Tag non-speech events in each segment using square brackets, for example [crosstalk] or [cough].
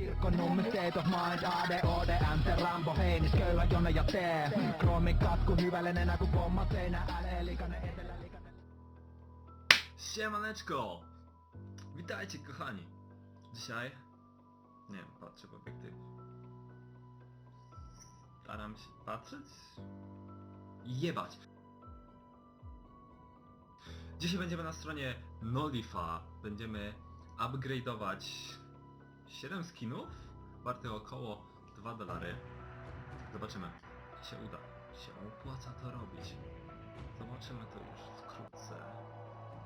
Kirkkonummen state of mind Rambo, Heinis, Köyhä, ja T Kroomin katku hyvällinen kun pomma seinä likainen etelä, Siemaneczko! Witajcie kochani! Dzisiaj... Nie wiem, patrzę w obiektyw. Staram się patrzeć? Jebać! Dzisiaj będziemy na stronie Nolifa. Będziemy upgrade'ować 7 skinów wartych około 2 dolary. Zobaczymy, czy się uda. Się opłaca to robić. Zobaczymy to już wkrótce.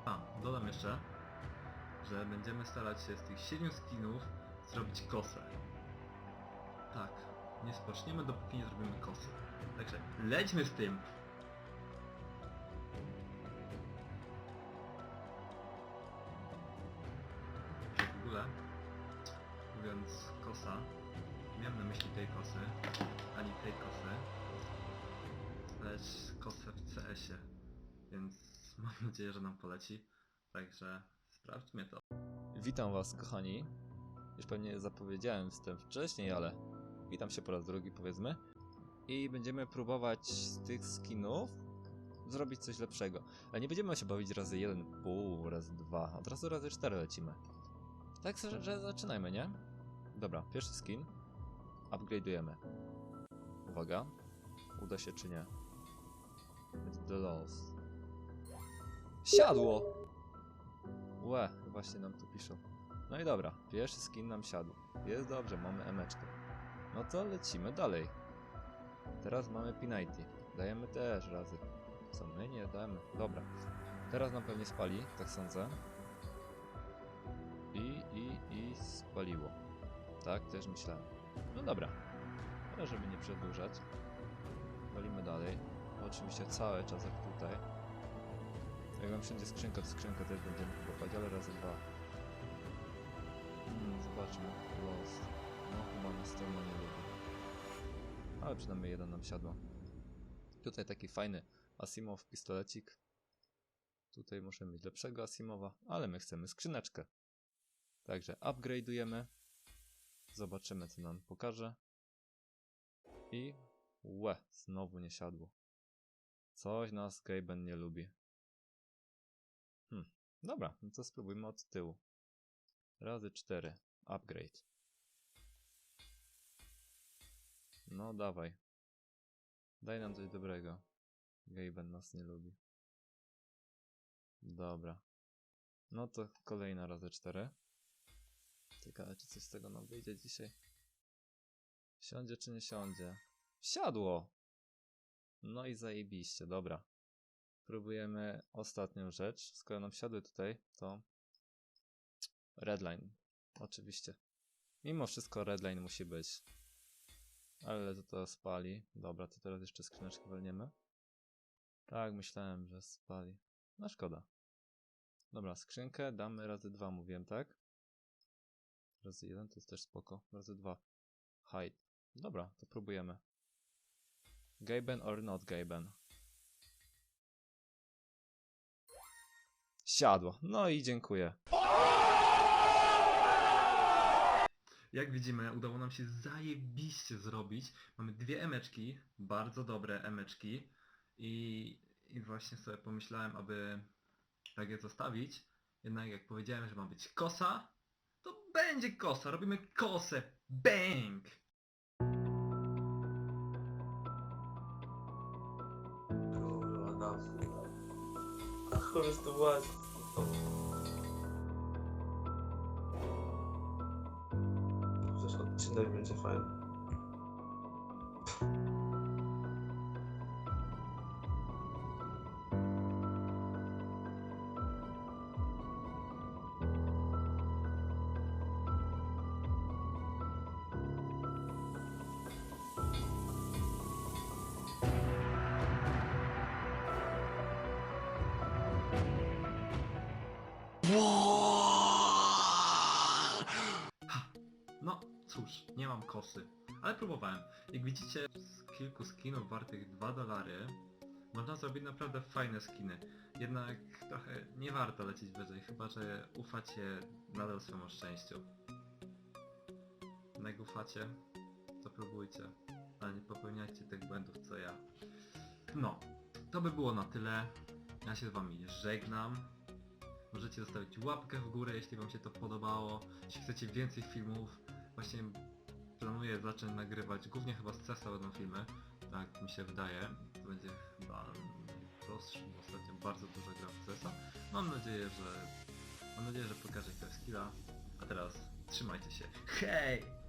A, dodam jeszcze, że będziemy starać się z tych 7 skinów zrobić kosę. Tak, nie spoczniemy dopóki nie zrobimy kosy. Także lećmy z tym! Lecz kosę w CS-ie, więc [laughs] mam nadzieję, że nam poleci. Także sprawdźmy to. Witam Was, kochani. Już pewnie zapowiedziałem wstęp wcześniej, ale witam się po raz drugi, powiedzmy. I będziemy próbować z tych skinów zrobić coś lepszego. Ale nie będziemy się bawić razy 1,5, razy 2, od razu razy 4 lecimy. Tak, że, że zaczynajmy, nie? Dobra, pierwszy skin. Upgrade'ujemy. Uwaga. Uda się czy nie? The loss. Siadło! Łe, właśnie nam tu piszą. No i dobra, pierwszy skin nam siadł. Jest dobrze, mamy emeczkę. No to lecimy dalej. Teraz mamy Pinity. Dajemy też razy. Co my nie damy? Dobra. Teraz nam pewnie spali, tak sądzę. I, i, i spaliło. Tak, też myślałem. No dobra. Ale żeby nie przedłużać. Oczywiście cały czas jak tutaj. Jak nam wszędzie skrzynka, to skrzynkę też będziemy kupować, ale razy dwa. Hmm, zobaczmy. Los. No chyba nas to nie lubi. Ale przynajmniej jeden nam siadło. Tutaj taki fajny Asimov pistolecik. Tutaj muszę mieć lepszego Asimowa, ale my chcemy skrzyneczkę. Także upgrade'ujemy. Zobaczymy co nam pokaże. I łe, znowu nie siadło. Coś nas Gaben nie lubi. Hmm, dobra, no to spróbujmy od tyłu. Razy 4. Upgrade. No dawaj. Daj nam coś dobrego. Gaben nas nie lubi. Dobra. No to kolejna razy 4. Ciekawe, czy coś z tego nam wyjdzie dzisiaj. Siądzie czy nie siądzie? Siadło! No i zajebiście, dobra. Próbujemy ostatnią rzecz. Skoro nam siadły tutaj, to Redline. Oczywiście. Mimo wszystko Redline musi być. Ale to to spali. Dobra, to teraz jeszcze skrzyneczkę walniemy. Tak, myślałem, że spali. No szkoda. Dobra, skrzynkę damy razy dwa, mówiłem, tak? Razy jeden to jest też spoko. Razy dwa. Hide. Dobra, to próbujemy. Gaben or not Gaben? Siadło. No i dziękuję. Jak widzimy, udało nam się zajebiście zrobić. Mamy dwie emeczki, bardzo dobre emeczki i, i właśnie sobie pomyślałem, aby tak je zostawić. Jednak jak powiedziałem, że ma być kosa, to będzie kosa. Robimy kosę. Bang! A chuj to właśnie. Kosy, ale próbowałem. Jak widzicie, z kilku skinów wartych 2 dolary można zrobić naprawdę fajne skiny. Jednak trochę nie warto lecieć wyżej, chyba że ufacie nadal swemu szczęściu. na gufacie, to próbujcie. Ale nie popełniajcie tych błędów co ja. No, to by było na tyle. Ja się z wami żegnam. Możecie zostawić łapkę w górę, jeśli wam się to podobało. Jeśli chcecie więcej filmów, właśnie planuję zacząć nagrywać, głównie chyba z CESa będą filmy, tak mi się wydaje. To będzie chyba prostszy, bo ostatnio bardzo dużo gram w CESa. Mam nadzieję, że mam nadzieję, że pokażę jak to jest skilla. A teraz trzymajcie się. Hej!